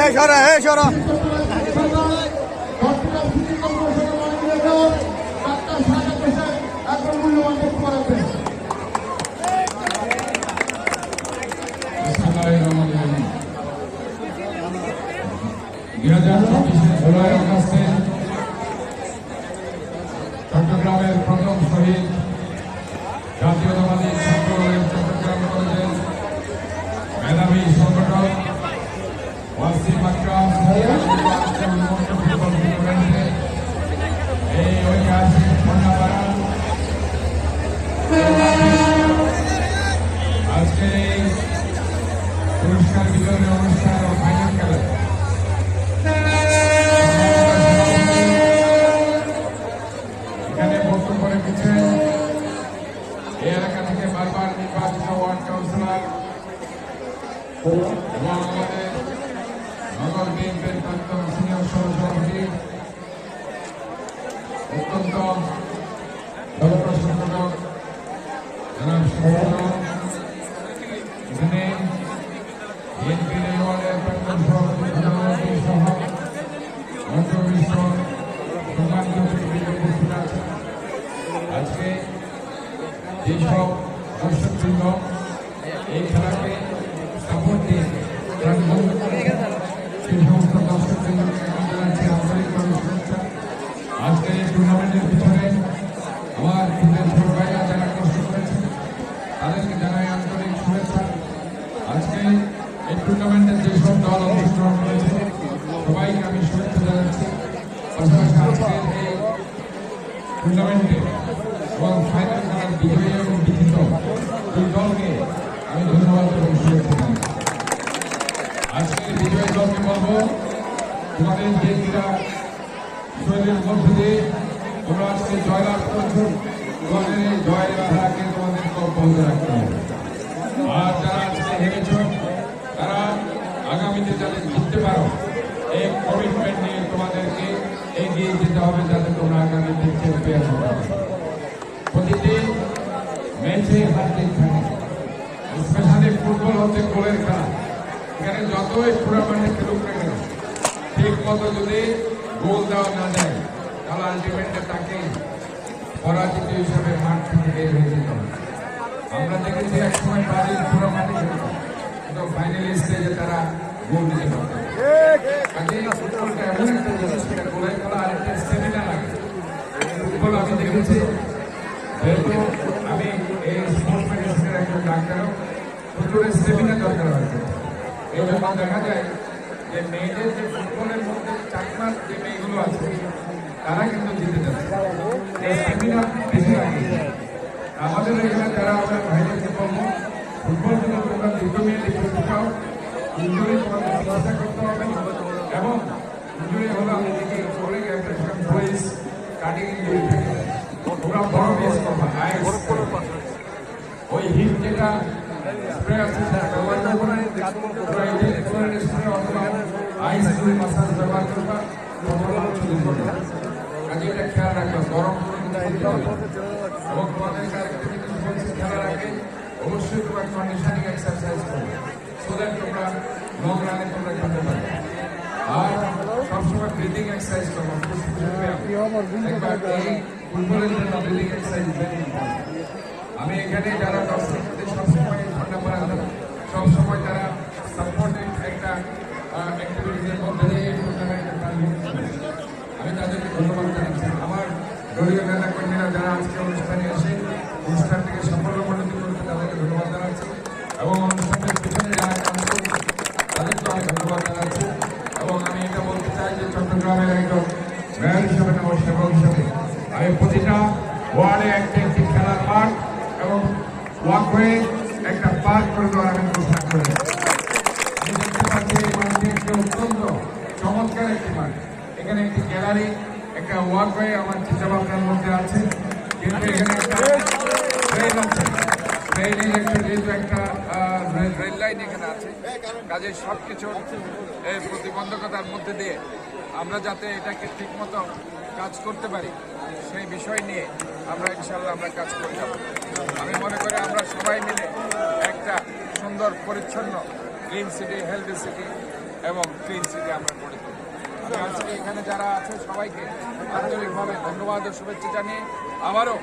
এ সরা এ সরা। দুই হাজার চব্বিশে জুলাই আগস্টে চট্টগ্রামের প্রথম শহীদ জাতীয়তাবাদী পুরস্কার বিতরণী অনুষ্ঠান ও ফাইনাল খেলা এখানে বক্তব্য রেখেছেন এই এলাকা থেকে বারবার নির্বাচিত ওয়ার্ড কাউন্সিলর দর্শকবৃন্দ এই খেলাকে সাপোর্ট দিয়ে সেই সমস্ত দর্শকবৃন্দকে আমি জানাচ্ছি আন্তরিকভাবে শুভেচ্ছা। আজকের এই টুর্নামেন্টের পিছনে আমার খুদের ছোট ভাইরা যারা কষ্ট করেছেন, তাদেরকে জানাই আন্তরিক শুভেচ্ছা। আজকে এই টুর্নামেন্টের যেসব দল অংশগ্রহণ করেছে সবাইকে আমি শুভেচ্ছা জানাচ্ছি পাশাপাশি আজকের এই টুর্নামেন্টে এবং ফাইনাল খেলার বিজয়ী এবং বিজিত দুই দলকে আমি ধন্যবাদ এবং শুভেচ্ছা জানাচ্ছি আজকের বিজয়ী দলকে বলব তোমাদের যে ক্রীড়া শৈলীর মধ্য দিয়ে তোমরা আজকে জয়লাভ করেছ, তোমাদের এই জয়ের ধারাকে তোমাদের অব্যাহত রাখতে হবে। আর যারা আজকে হেরেছ, তারা আগামীতে যাতে জিততে পারো, এই কমিটমেন্ট নিয়ে তোমাদেরকে এগিয়ে যেতে হবে যাতে তোমরা আগামীতে চ্যাম্পিয়ন হতে পারো। প্রতিটি ম্যাচে হার থাকে। স্পেশালি ফুটবল হচ্ছে গোলের খেলা। এখানে যতই টুর্নামেন্টে খেলুক না ঠিক মতো যদি গোল দেওয়া না যায় তাহলে আলটিমেটলি তাকে পরাজিত হিসেবে মাঠ থেকে বের হয়ে যেতে আমরা দেখেছি এক সময় ব্রাজিল টুর্নামেন্টে খেলতো কিন্তু ফাইনাল স্টেজে তারা গোল দিতে একটা আমি দেখেছি, যেহেতু আমি এই স্পোর্টস মেডিসিনের একজন ডাক্তারও ফুটবলের স্টেমিনা দরকার হয়। এই দেখা যায় যে মেয়েদের যে ফুটবলের মধ্যে চাকমার যে মেয়েগুলো আছে, তারা কিন্তু জিতে যাচ্ছে। আমাদের এখানে যারা আমরা ভাইদেরকে বলব ফুটবল যদি তোমরা দীর্ঘমেয়াদী খেলতে চাও ইঞ্জুরি তোমাদের চিকিৎসা করতে হবে এবং ইঞ্জুরি হলো দেখি অনেক একটা ভয়েস কাটিং ইঞ্জুরি তোমরা বড় বেশ করবা ওই হিট যেটা স্প্রে আছে, সেটা ব্যবহার করব অথবা আইস দিয়ে মাসাজ ব্যবহার করবা কাজে এটা খেয়াল রাখবা, গরম করে এবং বলছি খেলার আগে অবশ্যই এক্সারসাইজ করবে। সো দ্যাট তোমরা লং রানে আর সবসময় ব্রিদিং এক্সারসাইজ করব ফুটবলের এক্সারসাইজ আমি এখানে যারা দর্শকদের সবসময় সবসময় অ্যাক্টিভিটিসের আমি তাদেরকে ধন্যবাদ জানাচ্ছি। আমার দলীয় নেতা কর্মীরা যারা আজকে অনুষ্ঠানে এসে অনুষ্ঠানটিকে সাফল্যমণ্ডিত করেছে তাদেরকে ধন্যবাদ জানাচ্ছি। এবং অনুষ্ঠানের পিছনে যারা কাজ করছে তাদেরকে আমি ধন্যবাদ জানাচ্ছি। এবং আমি এটা বলতে চাই যে চট্টগ্রামের একজন মেয়র হিসেবে আমার সেবক হিসেবে আমি প্রতিটা ওয়ার্ডে একটা একটি খেলার মাঠ এবং ওয়াকওয়ে একটা পার্ক করে দেওয়ার আমি এখানে একটি একটা ওয়াকওয়ে আমার চিন্তা ভাবনার মধ্যে আছে। কিন্তু এখানে একটা ট্রেন আছে। ট্রেনের একটা একটা রেল- লাইন এখানে আছে। কাজে সব কিছু এই প্রতিবন্ধকতার মধ্যে দিয়ে আমরা যাতে এটাকে ঠিকমতো কাজ করতে পারি, সেই বিষয় নিয়ে আমরা ইনশাল্লাহ আমরা কাজ করে যাব। আমি মনে করি আমরা সবাই মিলে একটা সুন্দর, পরিচ্ছন্ন ক্লিন সিটি হেলদি সিটি এবং ক্লিন সিটি আমরা করে তুলব। আজকে এখানে যারা আছে সবাইকে আন্তরিকভাবে ধন্যবাদ ও শুভেচ্ছা জানিয়ে আবারও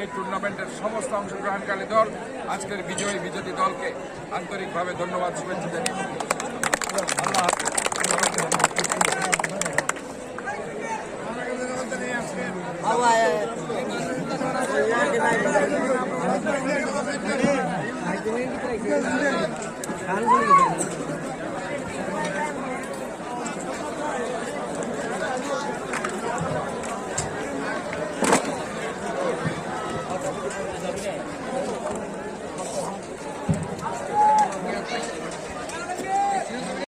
এই টুর্নামেন্টের সমস্ত অংশগ্রহণকারী দল, আজকের বিজয়ী বিজেপি দলকে আন্তরিকভাবে ধন্যবাদ, শুভেচ্ছা জানিয়ে